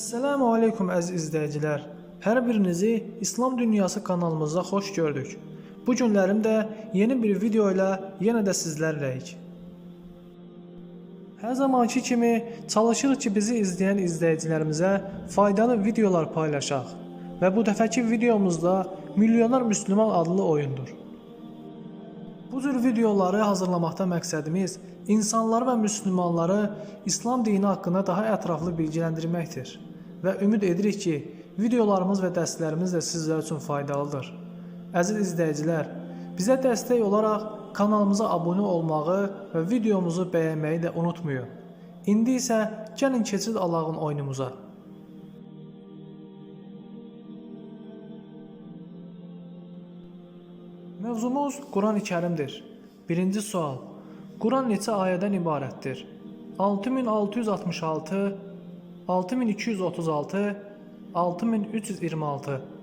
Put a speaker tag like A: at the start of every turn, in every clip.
A: Esselamu Aleyküm əziz izləyicilər. Hər birinizi İslam Dünyası kanalımıza xoş gördük. Bu günlərim də yeni bir video ilə yenə də sizlərləyik. Hər zamanki kimi çalışırıq ki, bizi izləyən izləyicilərimizə faydalı videolar paylaşaq və bu dəfəki videomuzda Milyonlar Müslüman adlı oyundur. Bu cür videoları hazırlamaqda məqsədimiz insanları və müsəlmanları İslam dini haqqında daha ətraflı bilgiləndirməkdir və ümid edirik ki, videolarımız və dərslərimiz də sizlər üçün faydalıdır. Əziz izləyicilər, bizə dəstək olaraq kanalımıza abunə olmağı və videomuzu bəyənməyi də unutmayın. İndi isə gəlin keçid alağın oyunumuza. Mövzumuz Quran-ı Kərimdir. Birinci sual. Quran neçə ayədən ibarətdir? 6666, 6236, 6326.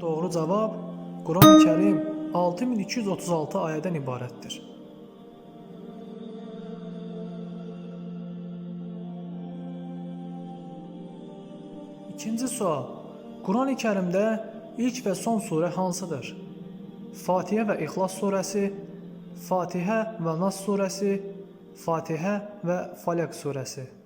A: Doğru cavab Quran-ı Kərim 6236 ayədən ibarətdir. İkinci sual. Quran-ı Kərimdə ilk və son surə hansıdır? Fatihə və İxlas surəsi, Fatihə və Nas surəsi, Fatihə və Falaq surəsi.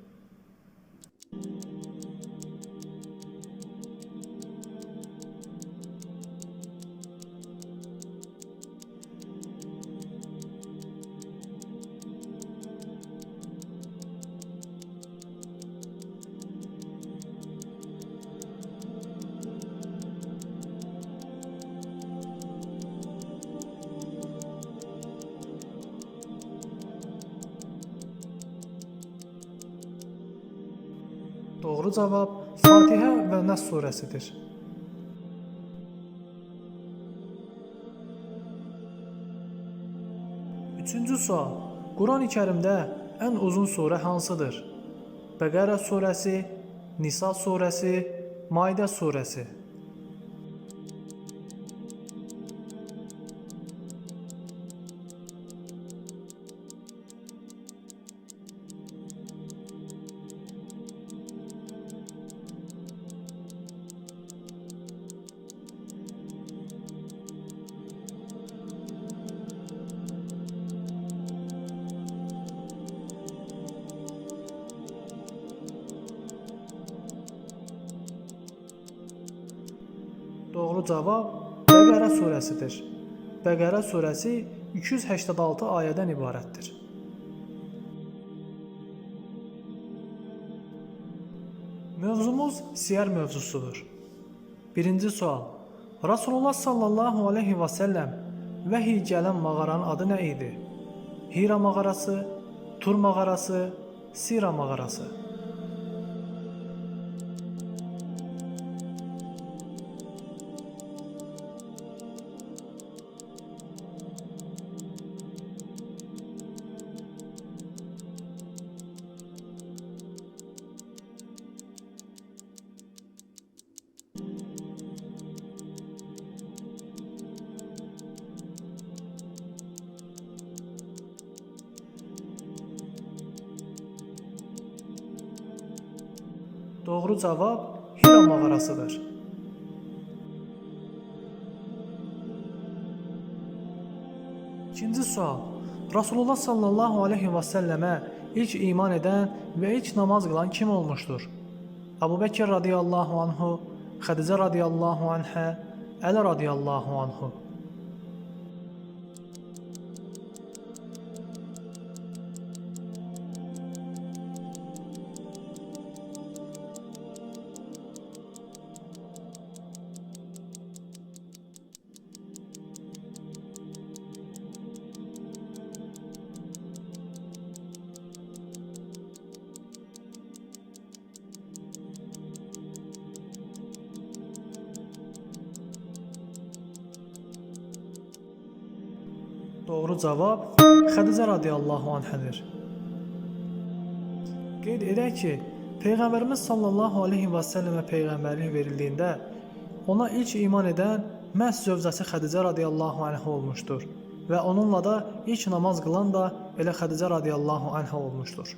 A: Doğru cavab Fatihə və Nas surəsidir. Üçüncü sual. Quran-ı Kərimdə ən uzun surə hansıdır? Bəqərə surəsi, Nisa surəsi, Maidə surəsi. Doğru cavab Bəqərə surəsidir. Bəqərə surəsi 286 ayədən ibarətdir. Mövzumuz siyər mövzusudur. Birinci sual. Rasulullah sallallahu aleyhi və səlləm vəhiy gələn mağaranın adı nə idi? Hira mağarası, Tur mağarası, Sira mağarası. Doğru cavab Hira mağarasıdır. İkinci sual. Rasulullah sallallahu aleyhi və səlləmə ilk iman edən və ilk namaz qılan kim olmuşdur? Əbu Bəkir radiyallahu anhu, Xədicə radiyallahu anhə, Əli radiyallahu anhu. Doğru cavab Xədicə radiyallahu anhədir. Qeyd edək ki, Peyğəmbərimiz sallallahu aleyhi və səlləmə peyğəmbərlik verildiyində ona ilk iman edən məhz zövcəsi Xədicə radiyallahu anhə olmuşdur və onunla da ilk namaz qılan da elə Xədicə radiyallahu anhə olmuşdur.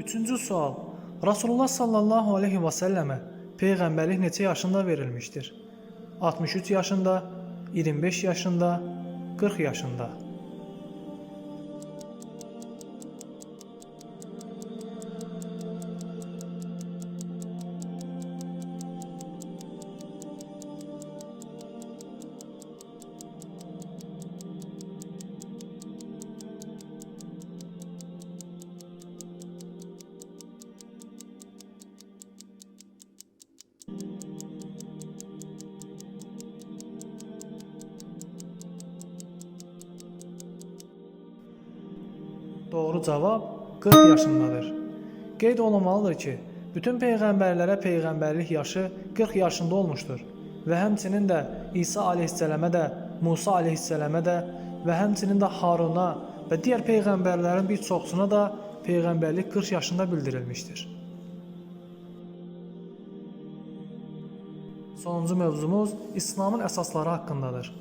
A: Üçüncü sual. Rasulullah sallallahu aleyhi və səlləmə peyğəmbərlik neçə yaşında verilmişdir? 63 yaşında, 25 yaşında, 40 yaşında. Doğru cavab 40 yaşındadır. Qeyd olunmalıdır ki, bütün peyğəmbərlərə peyğəmbərlik yaşı 40 yaşında olmuşdur və həmçinin də İsa aleyhisselamə də, Musa aleyhisselamə də və həmçinin də Haruna və digər peyğəmbərlərin bir çoxsuna da peyğəmbərlik 40 yaşında bildirilmişdir. Sonuncu mövzumuz İslamın əsasları haqqındadır.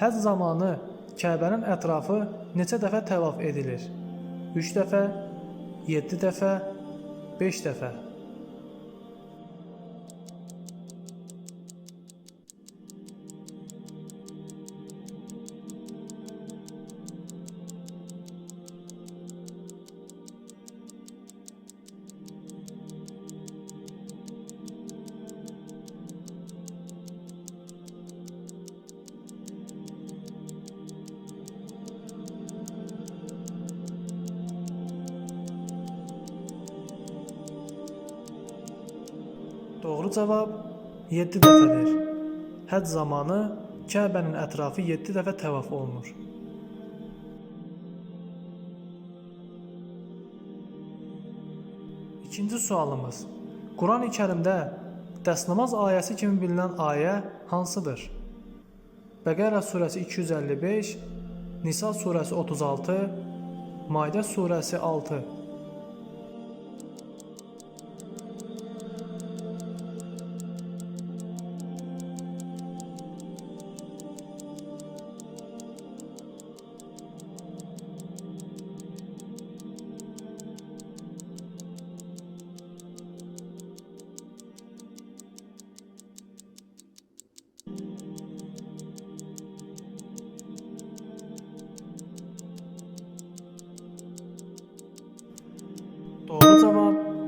A: Həcc zamanı Kəbənin ətrafı neçə dəfə təvaf edilir? 3 dəfə, 7 dəfə, 5 dəfə. Doğru cavab 7 dəfədir. Həcc zamanı Kəbənin ətrafı 7 dəfə təvaf olunur. İkinci sualımız. Quran-ı Kərimdə dəstəmaz ayəsi kimi bilinən ayə hansıdır? Bəqərə surəsi 255, Nisa surəsi 36, Maidə surəsi 6.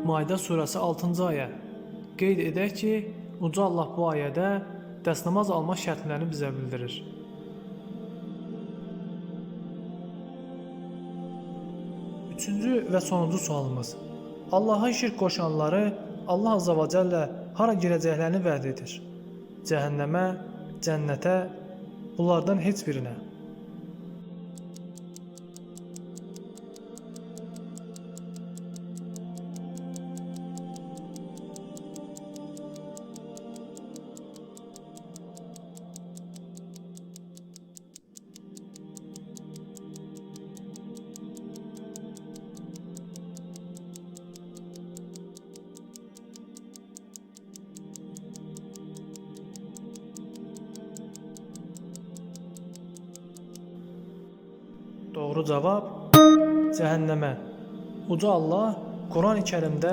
A: Maide surəsi 6-cı ayə. Qeyd edək ki, Uca Allah bu ayədə dəstəmaz alma şərtlərini bizə bildirir. Üçüncü və sonuncu sualımız. Allaha şirk qoşanları Allah Azza və Cəllə hara girəcəklərini vəd edir? Cəhənnəmə, cənnətə, bunlardan heç birinə. Doğru cavab cəhənnəmə. Uca Allah Quran-ı Kərimdə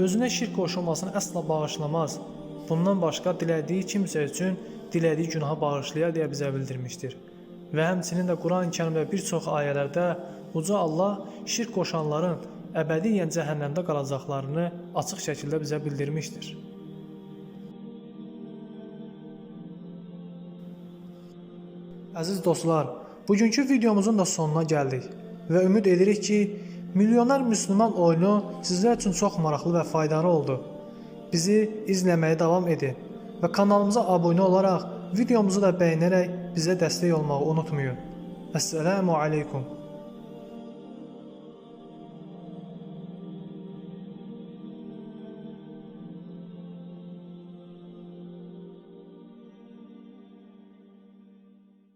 A: özünə şirk qoşulmasını əsla bağışlamaz. Bundan başqa dilədiyi kimsə üçün dilədiyi günaha bağışlayar deyə bizə bildirmişdir. Və həmçinin də Quran-ı Kərimdə bir çox ayələrdə Uca Allah şirk qoşanların əbədiyyən cəhənnəmdə qalacaqlarını açıq şəkildə bizə bildirmişdir. Əziz dostlar, bugünkü videomuzun da sonuna gəldik və ümid edirik ki, milyonlar müsəlman oyunu sizlər üçün çox maraqlı və faydalı oldu. Bizi izləməyə davam edin və kanalımıza abunə olaraq videomuzu da bəyənərək bizə dəstək olmağı unutmayın. Əssalamu aleykum.